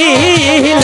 ছিল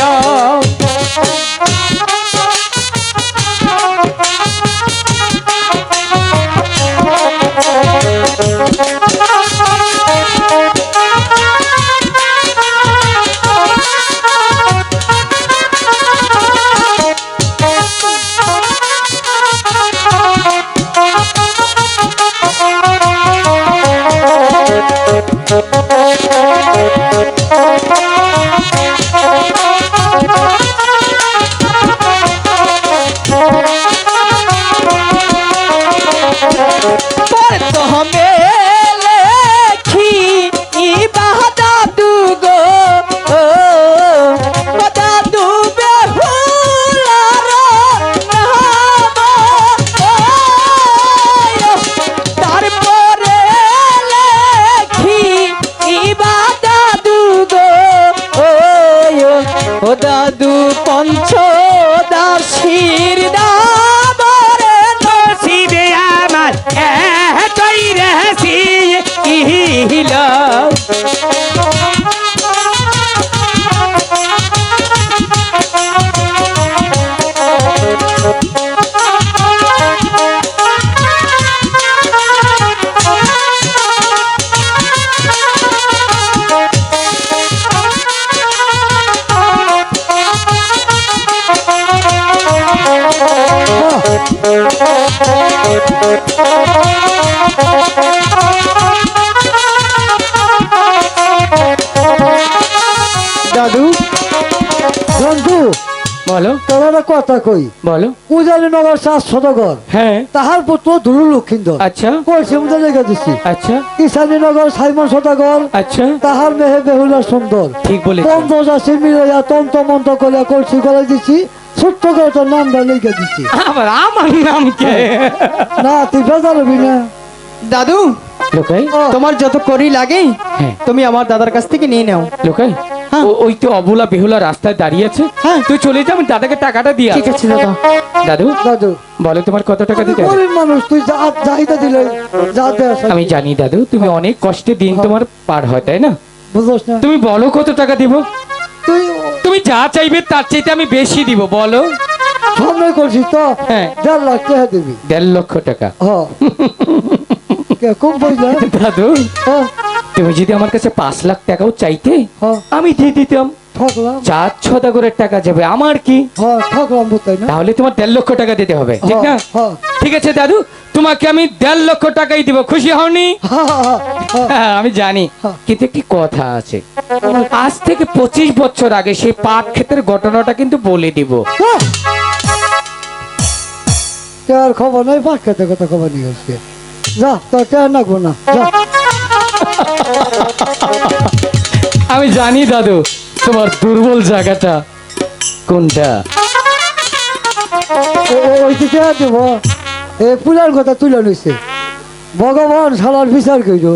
দাদু বন্ধু বলো। তোর একটা কথা কই। বলো। উজানিনগর চার সদগর হ্যাঁ। তাহার পুত্র ধুলু লক্ষিন্দর। আচ্ছা। কলসি মধ্যে লেগে দিছি আচ্ছা। ঈশানীনগর সাইমন সদাগর আচ্ছা। তাহার মেহে বেহুলা সুন্দর। ঠিক বলেছ। বন্ধ যাচ্ছে মিলাইয়া তন্ত মন্ত করে কলসি করে দিছি ছোট্ট করে তোর নামটা লিখে দিছি। আবার আমার নাম কে না তুই বেজার হবি না। দাদু লোকাই? তোমার যত করি লাগে হ্যাঁ। তুমি আমার দাদার কাছ থেকে নিয়ে নাও। লোকাই? হ্যাঁ। ওই তো অবলা বেহুলা রাস্তায় দাঁড়িয়ে আছে। হ্যাঁ। তুই চলে যা আমি দাদাকে টাকাটা দিয়া ঠিক আছে দাদা। দাদু? দাদু। বলো তোমার কত টাকা দিতে? গরিব মানুষ তুই যা চাহিদা দিলে যা আমি জানি দাদু তুমি অনেক কষ্টে দিন তোমার পার হয় তাই না? না। তুমি বলো কত টাকা দিব? তুই তুমি যা চাইবে তার চাইতে আমি বেশি দিব বলো। সামনে করছি তো? হ্যাঁ। দেড় লাখ টাকা দিবি। দেড় লক্ষ টাকা। কম পয়সা? দাদু তুমি যদি আমার কাছে পাঁচ লাখ টাকাও চাইতে আমি দিয়ে দিতাম। চার ছদাগরের টাকা যাবে। আমার কি? হ্যাঁ তাহলে তোমার দেড় লক্ষ টাকা দিতে হবে। ঠিক না? হ্যাঁ, হ্যাঁ। ঠিক আছে দাদু তোমাকে আমি দেড় লক্ষ টাকাই দিব। খুশি হওনি? হ্যাঁ, হ্যাঁ, হ্যাঁ। হ্যাঁ, আমি জানি। হ্যাঁ। কিন্তু একটি কথা আছে। আজ থেকে পঁচিশ বছর আগে সেই পাট ক্ষেতের ঘটনাটা কিন্তু বলে দিব। হ্যাঁ। তোর খবর নাই পাক খেতে কথা খবর নিয়ে যা তোর না আমি জানি দাদু। তোমার দুর্বল জায়গাটা কোনটা? ও- ও- ওই দিকে দেব এ পুলার কথা তুলে নিছে। ভগবান সালার বিচার কইল